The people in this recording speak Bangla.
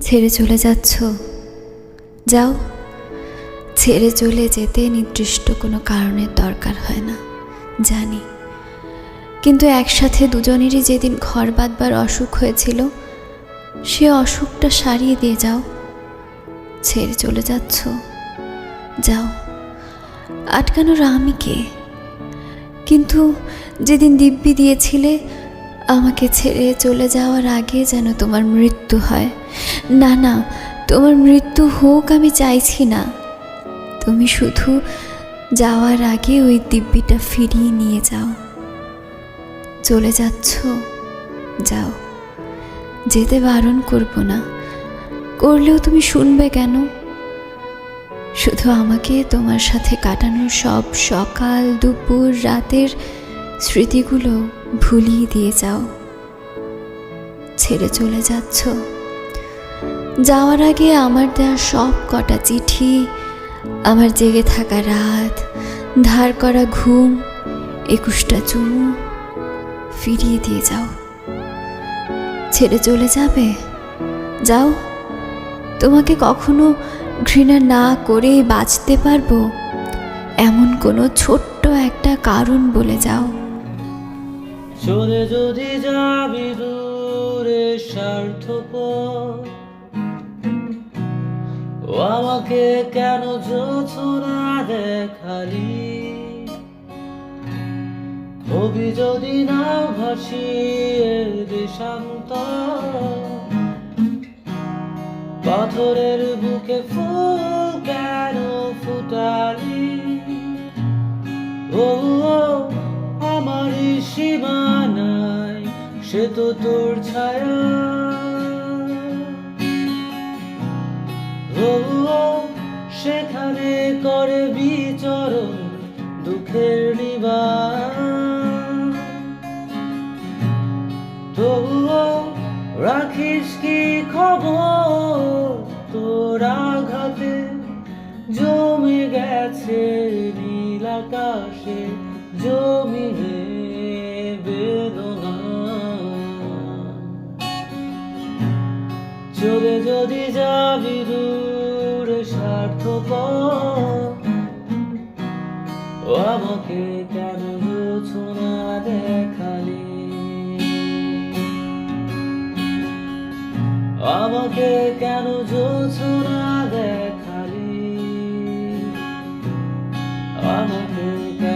ছেড়ে চলে যাচ্ছ? যাও। ছেড়ে চলে যেতে নির্দিষ্ট কোনো কারণের দরকার হয় না, জানি। কিন্তু একসাথে দুজনেরই যেদিন ঘর বাঁধবার অসুখ হয়েছিল, সে অসুখটা সারিয়ে দিয়ে যাও। ছেড়ে চলে যাচ্ছ? যাও। আটকানোর আমি কে? কিন্তু যেদিন দিব্যি দিয়েছিলে আমাকে ছেড়ে চলে যাওয়ার আগে যেন তোমার মৃত্যু হয়। না না, তোমার মৃত্যু হোক আমি চাইছি না। তুমি শুধু যাওয়ার আগে ওই দিব্যিটা ফিরিয়ে নিয়ে যাও। চলে যাচ্ছ, যাও। যেতে বারণ করব না। করলেও তুমি শুনবে কেন? শুধু আমাকে তোমার সাথে কাটানোর সব সকাল, দুপুর, রাতের স্মৃতিগুলো ভুলিয়ে দিয়ে যাও। ছেড়ে চলে যাচ্ছ। যাওয়ার আগে আমার দেওয়া সব কটা চিঠি, আমার জেগে থাকা রাত, ধার করা ঘুম, একুশটা চুমু ফিরিয়ে দিয়ে যাও। ছেড়ে চলে যাবে? যাও। তোমাকে কখনো ঘৃণা না করে বাঁচতে পারব? এমন কোনো ছোট্ট একটা কারণ বলে যাও। চলে যদি যাবি দূরে স্বার্থপর। আমাকে কেন যোছনা দেখালি? হবি যদি না ভাসিয়ে দেশান্তর পাথরের বুকে ফুল কেন ফুটালি? ও সে তো তোর ছায়া। ও সেখানে করে বিচরণ দুঃখের নিবা তবুও রাখিস কি খবর? তোর আঘাতে জমে গেছে নীল আকাশে জমিনে চলে যদি যাবি দূর স্বার্থ আমাকে কেন বুঝো না দেখালি? আমাকে কেন বুঝো না দেখালি? আমাকে কেন